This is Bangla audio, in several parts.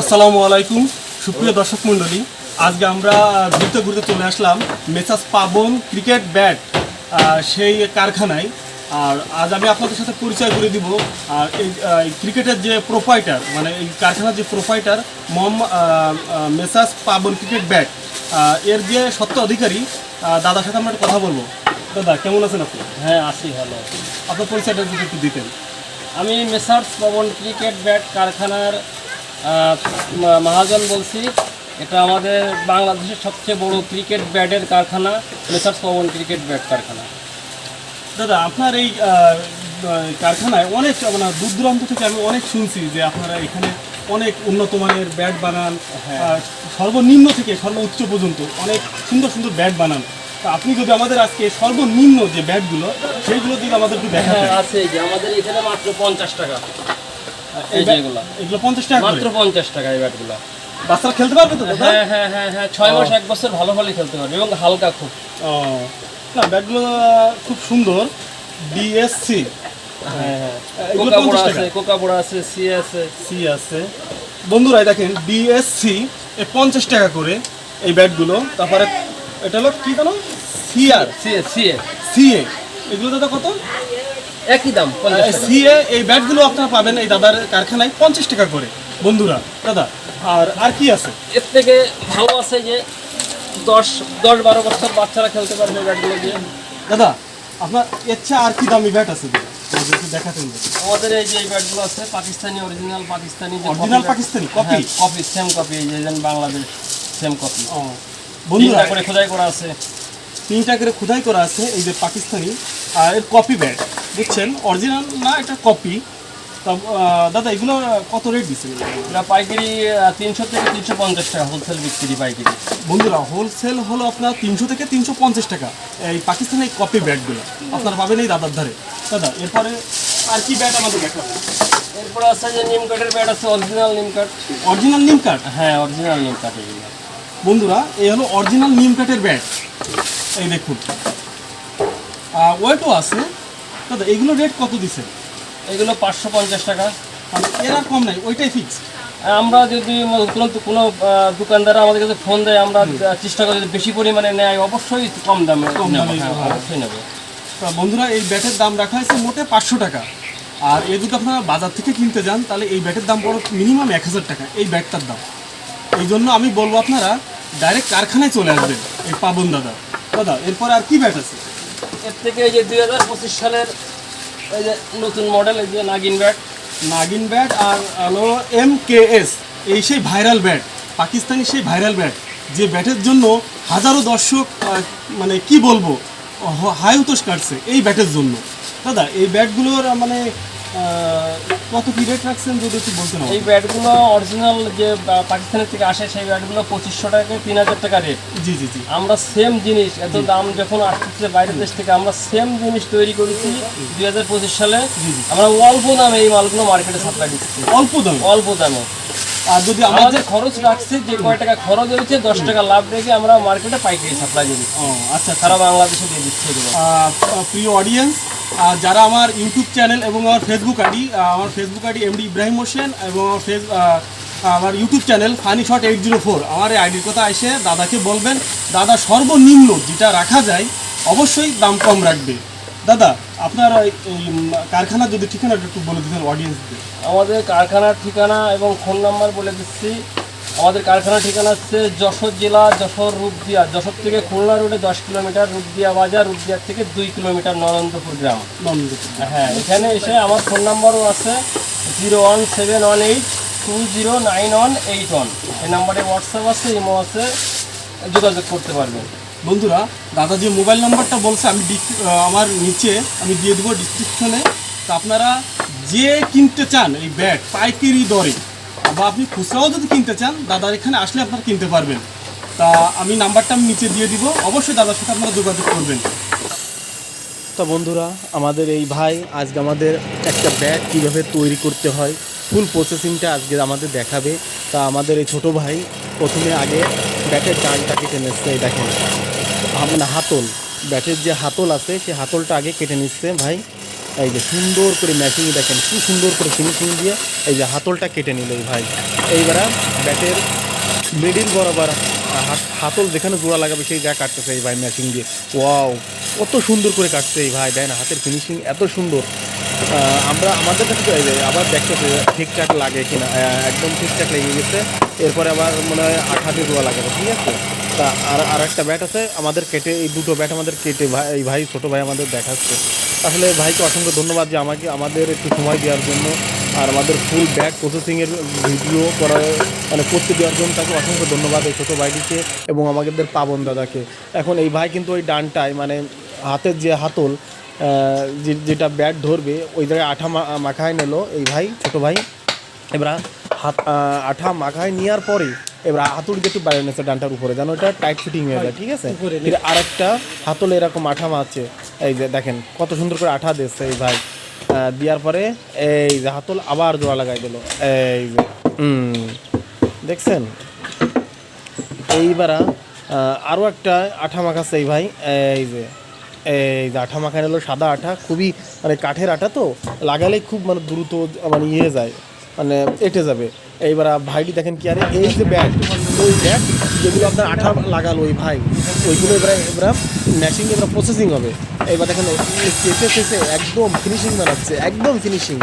আসসালামু আলাইকুম সুপ্রিয় দর্শক মণ্ডলী আজকে আমরা ঘুরতে ঘুরতে চলে আসলাম মেসাস পাবন ক্রিকেট ব্যাট সেই কারখানায়। আর আজ আমি আপনাদের সাথে পরিচয় করে দিব আর এই ক্রিকেটের যে প্রোপাইটার মানে এই কারখানার যে proprietor Mohammad messrs Pabon cricket bat. এর যে সত্য অধিকারী দাদার সাথে আমরা কথা বলব। দাদা কেমন আছেন আপনি? হ্যাঁ আসি ভালো। আপনার পরিচয়টা যদি একটু দিতেন। আমি মেসার্স পবন ক্রিকেট ব্যাট কারখানার মহাজন বলছি এটা আমাদের বাংলাদেশের সবচেয়ে বড় ক্রিকেট ব্যাটের কারখানা মেসার্স পবন ক্রিকেট ব্যাট কারখানা। দাদা আপনার এই কারখানায় অনেক মানে দূর দূরান্ত থেকে আমি অনেক শুনছি যে আপনারা এখানে অনেক উন্নত মানের ব্যাট বানান হ্যাঁ। সর্বনিম্ন থেকে সর্বোচ্চ পর্যন্ত অনেক সুন্দর সুন্দর ব্যাট বানান। তা আপনি যদি আমাদের আজকে সর্বনিম্ন যে ব্যাটগুলো সেইগুলো যদি আমাদের একটু দেখাতেন। হ্যাঁ আছে যে আমাদের এখানে মাত্র পঞ্চাশ টাকা। এই এগুলো পঞ্চাশ টাকা মাত্র পঞ্চাশ টাকা এই ব্যাটগুলো। বাচ্চারা খেলতে পারবে তো হ্যাঁ হ্যাঁ হ্যাঁ হ্যাঁ ছয় মাস এক বছর ভালো ভালোই খেলতে পারবে এবং হালকা খুব। ও। না ব্যাটগুলো খুব সুন্দর। হ্যাঁ হ্যাঁ। এগুলো কোকা বোড়া 50 টাকা। আছে কোকা আছে সি আছে। সি আছে। বন্ধুরা দেখেন ডিএসসি এ পঞ্চাশ টাকা করে এই ব্যাটগুলো। তারপরে এটা হলো কি জানো সিআর সি সি সিএ এগুলো দাদা কত? একই দাম সিএ এই ব্যাটগুলো আপনারা পাবেন এই দাদার কারখানায় পঞ্চাশ টাকা করে। বন্ধুরা দাদা আর আর কি আছে? এর থেকে ভালো আছে যে দশ দশ বারো বছর বাচ্চারা খেলতে পারবে ব্যাটগুলো দিয়ে। দাদা আপনার চেয়ে আর কি দামি ব্যাট আছে? দেখাতেন আমাদের এই যে এই ব্যাটগুলো আছে Pakistani original Pakistani original Pakistani copy copy same copy এই যে বাংলাদেশ সেম কপি ও বন্ধুরা করে খোদাই করা আছে। তিনটা করে খোদাই করা আছে এই যে পাকিস্তানি আর এর কপি ব্যাট বুঝছেন অরিজিনাল না এটা কপি তা দাদা এগুলো কত রেট দিচ্ছে? এটা পাইকারি তিনশো থেকে তিনশো পঞ্চাশ টাকা হোলসেল বিক্রি পাইকারি। বন্ধুরা হোলসেল হলো আপনার তিনশো থেকে তিনশো পঞ্চাশ টাকা। এই পাকিস্তানের কপি ব্যাটগুলো আপনারা পাবেন এই দাদার ধারে। দাদা এরপরে আর কি ব্যাট আমাদের দেখাবেন এরপরে আছে যে নিম কাঠের ব্যাট আছে অরিজিনাল নিম কাঠ। অরিজিনাল নিম কাঠ? হ্যাঁ অরিজিনাল নিম কাঠ এগুলো। বন্ধুরা এই হলো অরিজিনাল নিম কাঠের ব্যাট এই দেখুন। ওয়েটও আছে। দাদা এগুলো রেট কত দিছে? এগুলো পাঁচশো পঞ্চাশ টাকা। এর আর কম নাই ওইটাই ফিক্স আমরা যদি কোনো কোনো দোকানদার আমাদের কাছে ফোন দেয় আমরা চেষ্টা করি যদি বেশি পরিমাণে নেয় অবশ্যই কম দামে কম নেব, দামে অবশ্যই নেবে। বন্ধুরা এই ব্যাটের দাম রাখা হয়েছে মোটে পাঁচশো টাকা। আর এই দুটো আপনারা বাজার থেকে কিনতে যান তাহলে এই ব্যাটের দাম পড়ো মিনিমাম এক হাজার টাকা এই ব্যাটটার দাম। এই জন্য আমি বলব আপনারা ডাইরেক্ট কারখানায় চলে আসবেন এই পাবন দাদা। দাদা এরপরে আর কি ব্যাট আছে? এর থেকে এই যে দুই হাজার পঁচিশ সালের এই যে নতুন মডেল এই যে নাগিন ব্যাট। নাগিন ব্যাট আর হলো এম কে এস, এই সেই ভাইরাল ব্যাট, পাকিস্তানি সেই ভাইরাল ব্যাট, যে ব্যাটের জন্য হাজারো দর্শক মানে কি বলব হাই উতোষ কাটছে এই ব্যাটের জন্য। দাদা, এই ব্যাটগুলোর মানে কত কি রেট রাখছেন যদি একটু বলতেন এই ব্যাটগুলো অরিজিনাল যে পাকিস্তানের থেকে আসে সেই ব্যাটগুলো পঁচিশশো টাকা তিন হাজার টাকা রেট জি জি জি। আমরা সেম জিনিস এত দাম যখন আসতেছে বাইরের দেশ থেকে আমরা সেম জিনিস তৈরি করেছি দুই হাজার পঁচিশ সালে। আমরা অল্প দামে এই মালগুলো মার্কেটে সাপ্লাই দিচ্ছি। অল্প দামে? অল্প দামে। আর যদি আমাদের খরচ রাখছে যে কয় টাকা খরচ হয়েছে দশ টাকা লাভ রেখে আমরা মার্কেটে পাইকারি সাপ্লাই দিচ্ছি। ও আচ্ছা। সারা বাংলাদেশে দিয়ে দিচ্ছি প্রিয় অডিয়েন্স যারা আমার ইউটিউব চ্যানেল এবং আমার ফেসবুক আইডি আমার Facebook ID MD Ibrahim Hossain এবং আমার ফেস আমার YouTube channel funny shot eight zero four. আমার এই আইডির কথা এসে দাদাকে বলবেন, দাদা, সর্বনিম্ন যেটা রাখা যায়, অবশ্যই দাম কম রাখবে। দাদা, আপনার কারখানার যদি ঠিকানাটা একটু বলে দিতেন অডিয়েন্সদের আমাদের কারখানার ঠিকানা এবং ফোন নাম্বার বলে দিচ্ছি। আমাদের কারখানার ঠিকানা হচ্ছে যশোর জেলা যশোর রূপদিয়া। যশোর থেকে খুলনা রোডে দশ কিলোমিটার রূপদিয়া বাজার রূপদিয়া থেকে দুই কিলোমিটার নরেন্দ্রপুর গ্রাম। হ্যাঁ এখানে এসে আমার ফোন নাম্বারও আছে zero one seven one eight two zero nine one eight one. এই নাম্বারে হোয়াটসঅ্যাপ আছে ইমো আছে যোগাযোগ করতে পারবেন। বন্ধুরা দাদা যে মোবাইল নাম্বারটা বলছে আমি আমার নিচে আমি দিয়ে দেবো ডিসক্রিপশনে তো আপনারা যে কিনতে চান এই ব্যাগ পাইকারি দরে বা আপনি খুচরাও যদি কিনতে চান, দাদার এখানে আসলে আপনারা কিনতে পারবেন। তা আমি নাম্বারটা আমি নিচে দিয়ে দিব। অবশ্যই দাদার সাথে আপনারা যোগাযোগ করবেন। তো বন্ধুরা, আমাদের এই ভাই আজকে আমাদের একটা ব্যাগ কীভাবে তৈরি করতে হয় ফুল প্রসেসিংটা আজকে আমাদের দেখাবে। তা আমাদের এই ছোট ভাই প্রথমে আগে ব্যাটের ডানটা কেটে নিচ্ছে দেখেন। মানে হাতল। ব্যাটের যে হাতল আছে, সেই হাতলটা আগে কেটে নিচ্ছে ভাই। এই যে সুন্দর করে ম্যাচিং দেখেন কি সুন্দর করে ফিনিশিং দিয়ে এই যে হাতলটা কেটে নিল ভাই। এইবার ব্যাটের মিডিল বরাবর হাত- হাতল যেখানে জোড়া লাগাবে সেই জায়গা কাটতেছে এই ভাই ম্যাচিং দিয়ে। ওয়াও, কত সুন্দর করে কাটছে এই ভাই। দেয় না হাতের ফিনিশিং এত সুন্দর। আমরা আমাদের কাছে আবার দেখতেছে ঠিকঠাক লাগে কিনা। একদম ঠিকঠাক লেগে গেছে। এরপরে আবার মনে হয় আঠা দিয়ে জোড়া লাগাবে, ঠিক আছে? তা আর আর একটা ব্যাট আছে, আমাদের কেটে, এই দুটো ব্যাট আমাদের কেটে ভাই, এই ভাই, ছোটো ভাই আমাদের দেখাচ্ছে। আসলে ভাইকে অসংখ্য ধন্যবাদ যে আমাকে, আমাদের একটু সময় দেওয়ার জন্য, আর আমাদের ফুল ব্যাক প্রসেসিংয়ের ভিডিও করার মানে করতে দেওয়ার জন্য তাকে অসংখ্য ধন্যবাদ এই ছোটো ভাইটিকে এবং আমাদের পাবন দাদাকে। এখন এই ভাই কিন্তু ওই ডানটায় মানে হাতের যে হাতল যেটা ব্যাট ধরবে, ওই জায়গায় আঠা মাখায় নিল এই ভাই, ছোটো ভাই। এবার হাত আঠা মাখায় নেওয়ার পরে এবার হাতুড়ি একটু বাইরে নিয়েছে ডানটার উপরে যেন এটা? টাইট ফিটিং হয়ে যায় ঠিক আছে? ফির আরেকটা হাতলে এরকম আঠা মারছে। এই যে দেখেন কত সুন্দর করে আঠা দিচ্ছে এই ভাই। দেওয়ার পরে এই যে হাতল আবার জোড়া লাগাই দিল। এই যে হুম দেখছেন? এইবার আরও একটা আঠা মাখাচ্ছে এই ভাই। এই যে এই যে আঠা মাখা নিল সাদা আঠা খুবই মানে কাঠের আঠা তো লাগালেই খুব মানে দ্রুত মানে ইয়ে যায়। মানে এটে যাবে। এইবার ভাইটি দেখেন কি, আরে এই যে ব্যাট, ওই ব্যাট যেগুলো আপনার আঠা লাগালো ওই ভাই, ওইগুলো এবার এবার ম্যাশিং এবার প্রসেসিং হবে। এইবার দেখেন চেপে চেপে একদম ফিনিশিং বানাচ্ছে, একদম ফিনিশিং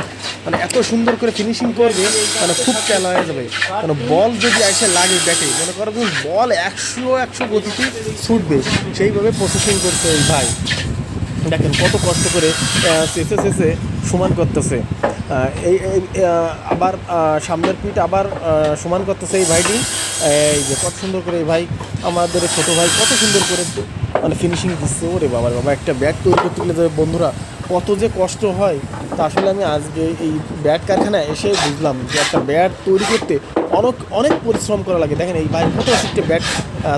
মানে এত সুন্দর করে ফিনিশিং করবে মানে খুব খেলা হয়ে যাবে। মানে বল যদি এসে লাগে ব্যাটে, মনে করো বল একশো একশো গতিতে ছুটবে, সেইভাবে প্রসেসিং করছে ওই ভাই। দেখেন কত কষ্ট করে চেঁচে চেঁচে সমান করতেছে। এই আবার সামনের পিঠ আবার সমান করতেছে এই ভাইটি। এই যে কত সুন্দর করে এই ভাই, আমাদের ছোটো ভাই কত সুন্দর করে মানে ফিনিশিং দিচ্ছে। ওরে বাবার বাবা, একটা ব্যাট তৈরি করতে গেলে বন্ধুরা, কত যে কষ্ট হয়। তা আসলে আমি আজকে এই ব্যাট কারখানায় এসে বুঝলাম যে একটা ব্যাট তৈরি করতে অনেক অনেক পরিশ্রম করা লাগে। দেখেন এই ভাই কত একটা ব্যাট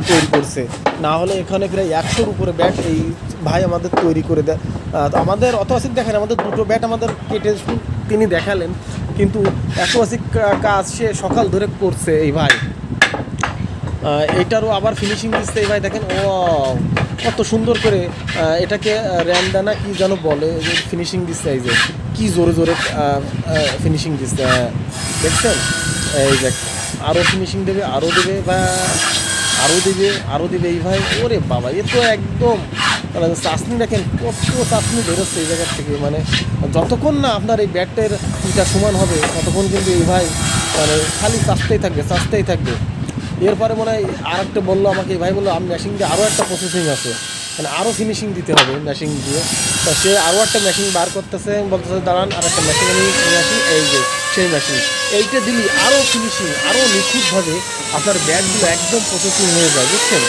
তৈরি করছে। না হলে এখানে প্রায় একশোর উপরে ব্যাট এই ভাই আমাদের তৈরি করে দেয়। আমাদের অত আসিক দেখেন, আমাদের দুটো ব্যাট আমাদের কেটে তিনি দেখালেন। কিন্তু এত আসিক কাজ সে সকাল ধরে করছে এই ভাই। এটারও আবার ফিনিশিং দিচ্ছে এই ভাই, দেখেন ও কত সুন্দর করে এটাকে র্যান্ডানা কি যেন বলে ফিনিশিং দিচ্ছে এই যে, কি জোরে জোরে ফিনিশিং দিচ্ছে। দেখছেন? এই দেখ আরও ফিনিশিং দেবে আরও দেবে বা আরও দেবে আরও দেবে এই ভাই। ওরে বাবা, এ তো একদম মানে চাষনি দেখেন, কত চাষনি বেরোচ্ছে এই জায়গার থেকে মানে যতক্ষণ না আপনার এই ব্যাটের ইটা সমান হবে, ততক্ষণ কিন্তু এই ভাই মানে খালি চাষতেই থাকবে চাষতেই থাকবে। এরপরে মনে হয় আর একটা বলল আমাকে, এই ভাই বলল, আমি মেশিন দিয়ে আরও একটা প্রসেসিং আছে। মানে আরও ফিনিশিং দিতে হবে মেশিন দিয়ে। তা সে আরও একটা মেশিন বার করতেছে, বলতেছে, দাঁড়ান আর একটা মেশিন আমি নিয়ে আসি। এই যে সেই মেশিন এইটা দিলি আরও ফিনিশিং আরও নিখুঁতভাবে আপনার ব্যাগগুলো একদম প্রসেসিং হয়ে যায় বুঝছেন?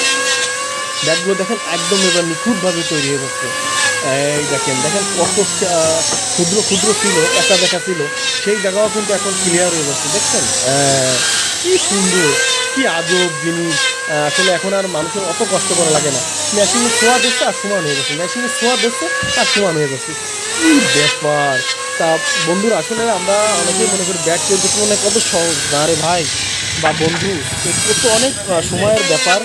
ব্যাগগুলো দেখেন একদম এবার নিখুঁতভাবে তৈরি হয়ে যাচ্ছে। এই দেখেন দেখেন কত ক্ষুদ্র ক্ষুদ্র ছিল একা দেখা ছিল। সেই জায়গাও কিন্তু এখন ক্লিয়ার হয়ে যাচ্ছে দেখছেন? আহ, কি সুন্দর কি আজব জিনিস। আসলে এখন আর মানুষের অত কষ্ট করা লাগে না। মেশিনে ছোঁয়া দিচ্ছে আর সমান হয়ে গেছে। মেশিনে ছোঁয়া দিচ্ছে আর সমান হয়ে গেছে। কি ব্যাপার? তা বন্ধুর আসলে আমরা অনেকেই মনে করি ব্যাট তৈরি করতে মনে কত সহজ। না রে ভাই? বা বন্ধু, এ তো অনেক সময়ের ব্যাপার।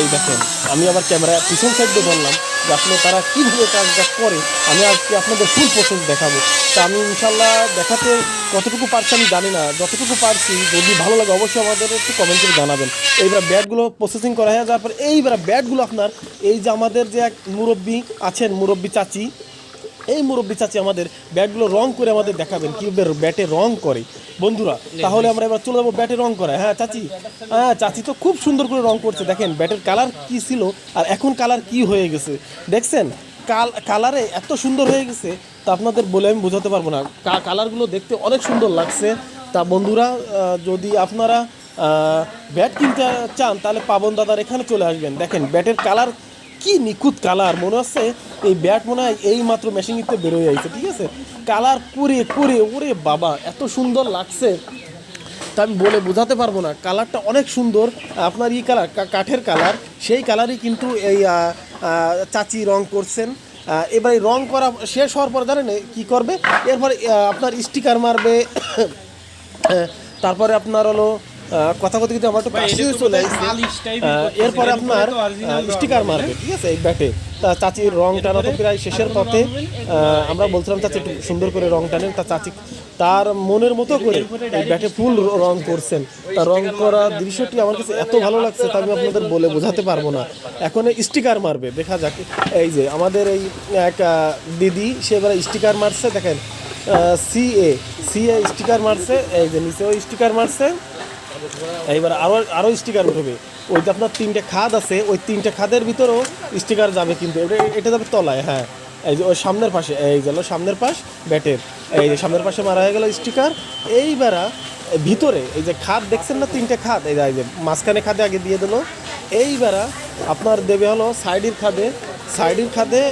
এই দেখেন, আমি আবার ক্যামেরা পিছন সাইড ধরলাম যে আসলে তারা কীভাবে কাজটা করে। আমি আজকে আপনাদের ফুল প্রসেস দেখাবো। তা আমি ইনশাল্লাহ দেখাতে কতটুকু পারছি আমি জানি না। যতটুকু পারছি, যদি ভালো লাগে অবশ্যই আমাদের একটু কমেন্ট করে জানাবেন। এইবার ব্যাটগুলো প্রসেসিং করা হয়ে যাওয়ার পর এইবার ব্যাটগুলো আপনার, এই যে আমাদের যে এক মুরব্বী আছেন, মুরব্বী চাচি এই মুরব্বী চাচি আমাদের ব্যাটগুলো রং করে আমাদের দেখাবেন কীভাবে ব্যাটে রং করে। বন্ধুরা, তাহলে আমরা এবার চলে যাব ব্যাটে রং করা। হ্যাঁ চাচি হ্যাঁ চাচি তো খুব সুন্দর করে রং করছে। দেখেন, ব্যাটের কালার কি ছিল আর এখন কালার কি হয়ে গেছে। দেখছেন, কাল, কালারে এত সুন্দর হয়ে গেছে, তা আপনাদের বলে আমি বোঝাতে পারব না। কালারগুলো দেখতে অনেক সুন্দর লাগছে। তা বন্ধুরা যদি আপনারা ব্যাট কিনতে চান, তাহলে পাবন দাদার এখানে চলে আসবেন। দেখেন, ব্যাটের কালার কি নিখুঁত কালার, মনে হচ্ছে এই ব্যাট মনে হয় এই মাত্র মেশিনিতে বেরোয় যাইছে ঠিক আছে? কালার করে করে ওরে বাবা, এত সুন্দর লাগছে। তা আমি বলে বোঝাতে পারব না, কালারটা অনেক সুন্দর, আপনার ই কালার কাঠের কালার, সেই কালারই কিন্তু এই চাচি রং করছেন। এবার রং করা শেষ হওয়ার পর জানেন কী করবে? এরপরে আপনার স্টিকার মারবে তারপরে আপনার হলো কথা কথা কিন্তু আমার একটু কাশি চলে আসছে। এরপরে আপনার স্টিকার মারবে ঠিক আছে এই ব্যাটে তা চাচির রং টানা তো প্রায় শেষের পথে আমরা বলছিলাম চাচি একটু সুন্দর করে রং টানেন তা চাচি তার মনের মতো করে এই ব্যাটে ফুল রং করছেন। তার রং করা দৃশ্যটি আমার কাছে এত ভালো লাগছে তা আমি আপনাদের বলে বোঝাতে পারব না। এখন স্টিকার মারবে দেখা যাক। এই যে আমাদের এই এক দিদি সে এবার স্টিকার মারছে দেখেন C A C A sticker মারছে এই যে নিচেও স্টিকার মারছে। এইবার আরও আরও স্টিকার উঠবে। ওই যে আপনার তিনটে খাদ আছে, ওই তিনটে খাদের ভিতরেও স্টিকার যাবে কিন্তু। এটা যাবে তলায় হ্যাঁ। এই যে ওই সামনের পাশে, এই গেল সামনের পাশ, ব্যাটের। এই যে সামনের পাশে মারা হয়ে গেল স্টিকার এইবারা ভিতরে, এই যে খাদ দেখছেন না তিনটে খাদ? এই যে- মাঝখানে খাদে আগে দিয়ে দিল। এইবারা আপনার দেবে হলো সাইডের খাদে সাইডের খাদে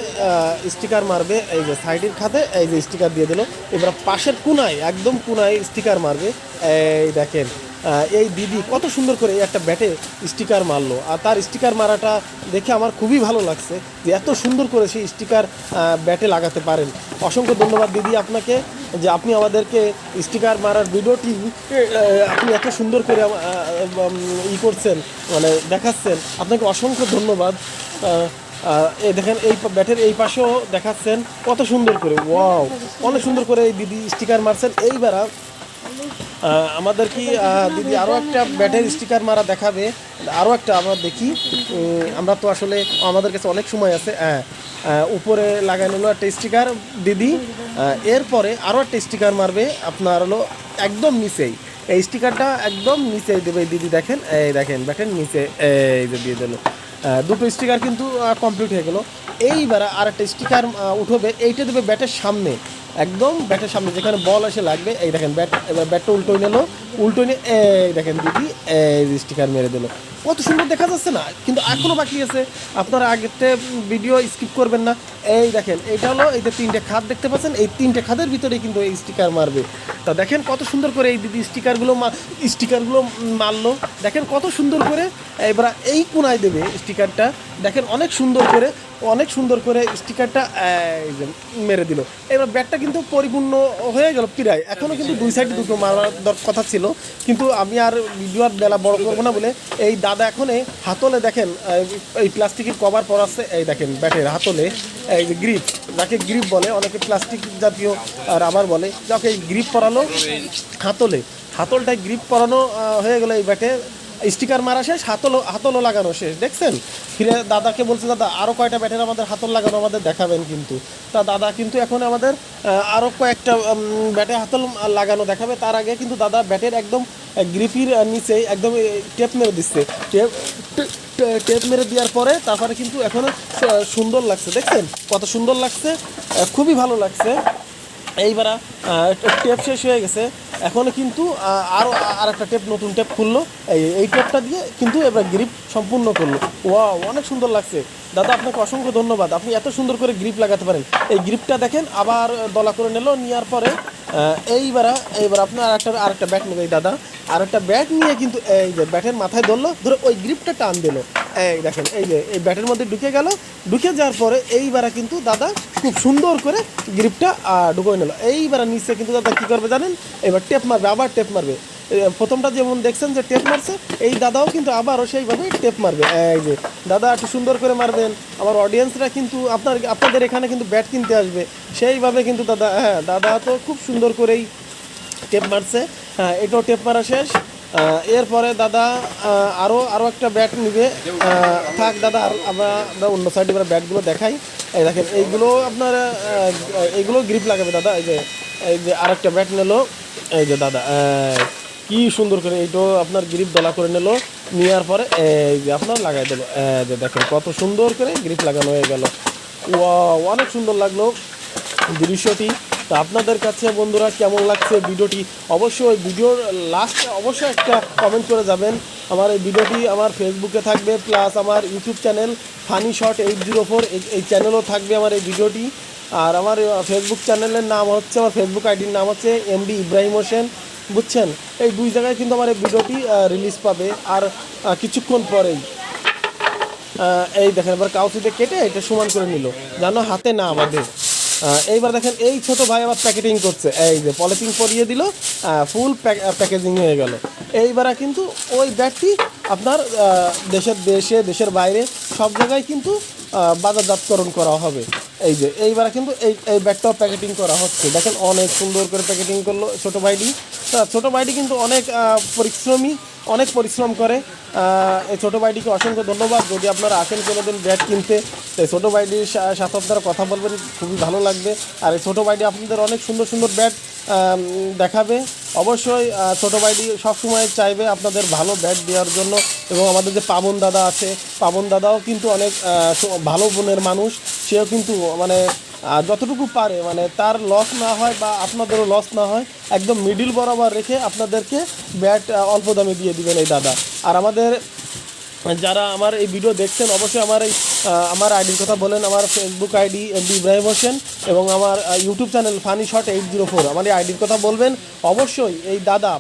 স্টিকার মারবে। এই যে সাইডের খাদে, এই যে স্টিকার দিয়ে দিল। এবার পাশের কোনায়, একদম কোনায় স্টিকার মারবে। এই দেখেন এই দিদি কত সুন্দর করে এই একটা ব্যাটে স্টিকার মারলো। আর তার স্টিকার মারাটা দেখে আমার খুবই ভালো লাগছে যে এত সুন্দর করে সেই স্টিকার ব্যাটে লাগাতে পারেন। অসংখ্য ধন্যবাদ দিদি আপনাকে যে আপনি আমাদেরকে স্টিকার মারার ভিডিওটি আপনি এত সুন্দর করে ই করছেন মানে দেখাচ্ছেন। আপনাকে অসংখ্য ধন্যবাদ। দেখেন, এই ব্যাটের এই পাশেও দেখাচ্ছেন কত সুন্দর করে ওয়াও অনেক সুন্দর করে এই দিদি স্টিকার মারছেন। এইবার আমাদের কি দিদি আরও একটা ব্যাটের স্টিকার মারা দেখাবে? আরও একটা আমরা দেখি। আমরা তো আসলে আমাদের কাছে অনেক সময় আছে হ্যাঁ উপরে লাগানো হলো একটা স্টিকার দিদি এরপরে আরও একটা স্টিকার মারবে, আপনার হলো একদম নিচেই। এই স্টিকারটা একদম নিচেই দেবে, দিদি দেখেন, এই দেখেন, ব্যাটের নিচে, এই যে দিয়ে দিল। দুটো স্টিকার কিন্তু কমপ্লিট হয়ে গেল। এইবার আর একটা স্টিকার উঠবে, এইটা দেবে ব্যাটের সামনে। একদম ব্যাটের সামনে যেখানে বল এসে লাগবে, এই দেখেন ব্যাট, এবার ব্যাটটা উল্টো নিলো উল্টো নিয়ে, এই দেখেন দিদি, এই স্টিকার মেরে দিল। কত সুন্দর দেখা যাচ্ছে না, কিন্তু এখনও বাকি আছে। আপনারা আগেতে ভিডিও স্কিপ করবেন না। এই দেখেন এইটা হলো এই যে তিনটে খাদ দেখতে পাচ্ছেন, এই তিনটে খাদের ভিতরে কিন্তু এই স্টিকার মারবে। তা দেখেন কত সুন্দর করে এই দিদি স্টিকারগুলো স্টিকারগুলো মারলো। দেখেন কত সুন্দর করে এবার এই কোনায় দেবে স্টিকারটা দেখেন অনেক সুন্দর করে, অনেক সুন্দর করে স্টিকারটা মেরে দিল। এবার ব্যাটটা কিন্তু পরিপূর্ণ হয়ে গেল প্রায়। এখনও কিন্তু দুই সাইডে দুটো মারার কথা ছিল। কিন্তু আমি আর ভিডিও আর বেলা বড় করব না বলে এই দাদা এখন এই হাতলে দেখেন, এই- এই প্লাস্টিকের কভার পরাচ্ছে এই দেখেন ব্যাটের হাতলে। এই যে গ্রিপ যাকে গ্রিপ বলে, অনেকে প্লাস্টিক জাতীয় রাবার বলে, যাকে এই গ্রিপ পরানো হাতলে, হাতলটায় গ্রিপ পরানো হয়ে গেল এই ব্যাটে। স্টিকার মারা শেষ, হাতলও হাতলও লাগানো শেষ, দেখছেন? ফিরে দাদাকে বলছে, দাদা আরও কয়টা ব্যাটের আমাদের হাতল লাগানো আমাদের দেখাবেন কিন্তু। তা দাদা কিন্তু এখন আমাদের আরও কয়েকটা ব্যাটে হাতল লাগানো দেখাবে। তার আগে কিন্তু দাদা ব্যাটের একদম গ্রিপির নিচে একদম টেপ মেরে দিচ্ছে। টেপ টেপ মেরে দেওয়ার পরে তারপরে কিন্তু এখন সুন্দর লাগছে দেখছেন? কত সুন্দর লাগছে খুবই ভালো লাগছে। এইবার টেপ শেষ হয়ে গেছে। এখন কিন্তু আহ, আরও একটা টেপ নতুন টেপ খুললো। এই এই টেপটা দিয়ে কিন্তু এবার গ্রিপ সম্পূর্ণ করল। ওয়া অনেক সুন্দর লাগছে। দাদা আপনাকে অসংখ্য ধন্যবাদ। আপনি এত সুন্দর করে গ্রিপ লাগাতে পারেন। এই গ্রিপটা দেখেন আবার দলা করে নিল নেওয়ার পরে এইবার এইবার আপনার আরেকটা আরেকটা ব্যাট নেবে এই দাদা। আরেকটা ব্যাট নিয়ে কিন্তু এই যে ব্যাটের মাথায় ধরলো, ধরে ওই গ্রিপটা টান দিল। এই দেখেন, এই যে, এই ব্যাটের মধ্যে ঢুকে গেল। ঢুকে যাওয়ার পরে এইবারে কিন্তু দাদা খুব সুন্দর করে গ্রিপটা ঢুকে নিল। এইবার নিচে কিন্তু দাদা কী করবে জানেন? এবার টেপ মারবে, আবার টেপ মারবে। প্রথমটা যেমন দেখছেন যে টেপ মারছে, এই দাদাও কিন্তু আবারও সেইভাবে টেপ মারবে। এই যে, দাদা একটু সুন্দর করে মারবেন আমার অডিয়েন্সরা কিন্তু আপনার, আপনাদের এখানে কিন্তু ব্যাট কিনতে আসবে। সেইভাবে কিন্তু দাদা হ্যাঁ দাদা তো খুব সুন্দর করেই টেপ মারছে। হ্যাঁ এটাও টেপ মারা শেষ। এরপরে দাদা আরও আরও একটা ব্যাট নিবে। থাক দাদা, আর আমরা আমরা অন্য সাইডে এবার ব্যাটগুলো দেখাই। এই দেখেন, এইগুলো আপনার এইগুলো গ্রিপ লাগাবে দাদা। এই যে এই যে আরেকটা ব্যাট নিল। এই যে দাদা কি সুন্দর করে এইটাও আপনার গ্রিপ দলা করে নিল নেওয়ার পরে এই যে আপনার লাগাই এই যে দেখেন কত সুন্দর করে গ্রিপ লাগানো হয়ে গেল। অনেক সুন্দর লাগল দৃশ্যটি। তো আপনাদের কাছে বন্ধুরা কেমন লাগছে ভিডিওটি? অবশ্যই ওই ভিডিওর লাস্টে অবশ্যই একটা কমেন্ট করে যাবেন। আমার এই ভিডিওটি আমার ফেসবুকে থাকবে প্লাস আমার YouTube channel funny shot eight zero four এই চ্যানেলও থাকবে আমার এই ভিডিওটি। আর আমার ফেসবুক চ্যানেলের নাম হচ্ছে, আমার ফেসবুক আইডির নাম হচ্ছে এমডি ইব্রাহিম হোসেন বুঝছেন? এই দুই জায়গায় কিন্তু আমার এই ভিডিওটি রিলিজ পাবে। আর কিছুক্ষণ পরেই এই দেখেন, এবার কাউসিতে কেটে এটা সমান করে নিল। যেন হাতে না আমাদের এইবার দেখেন, এই ছোট ভাই আবার প্যাকেটিং করছে। এই যে পলিথিন পরিয়ে দিল ফুল প্যাকেজিং হয়ে গেল। এইবারে কিন্তু ওই ব্যাগটি আপনার দেশের দেশে, দেশের বাইরে সব জায়গায় কিন্তু বাজারজাতকরণ করা হবে। এই যে, এইবারে কিন্তু এই এই ব্যাগটাও প্যাকেটিং করা হচ্ছে। দেখেন অনেক সুন্দর করে প্যাকেটিং করল ছোট ভাইটি। তা ছোট ভাইটি কিন্তু অনেক পরিশ্রমী, অনেক পরিশ্রম করে। এই ছোটো ভাইটিকে অসংখ্য ধন্যবাদ। যদি আপনারা আসেন কোনো দিন ব্যাট কিনতে তো ছোটো ভাইটির সাথে আপনারা কথা বলবেন, খুবই ভালো লাগবে। আর এই ছোটো ভাইটি আপনাদের অনেক সুন্দর সুন্দর ব্যাট দেখাবে। অবশ্যই ছোটো ভাইটি সবসময় চাইবে আপনাদের ভালো ব্যাট দেওয়ার জন্য। এবং আমাদের যে পাবন দাদা আছে, পাবন দাদাও কিন্তু অনেক ভালো মনের মানুষ। সেও কিন্তু মানে যতটুকু পারে মানে তার লস না হয় বা আপনাদেরও লস না হয়, একদম মিডিল বরাবর রেখে আপনাদেরকে ব্যাট অল্প দামে দিয়ে দিবেন এই দাদা। আর আমাদের, যারা আমার এই ভিডিও দেখছেন, অবশ্যই আমার এই আমার আইডির কথা বলেন। আমার Facebook ID M D Ibrahim Hossain এবং আমার YouTube channel funny shot eight zero four আমার এই আইডির কথা বলবেন, অবশ্যই এই দাদা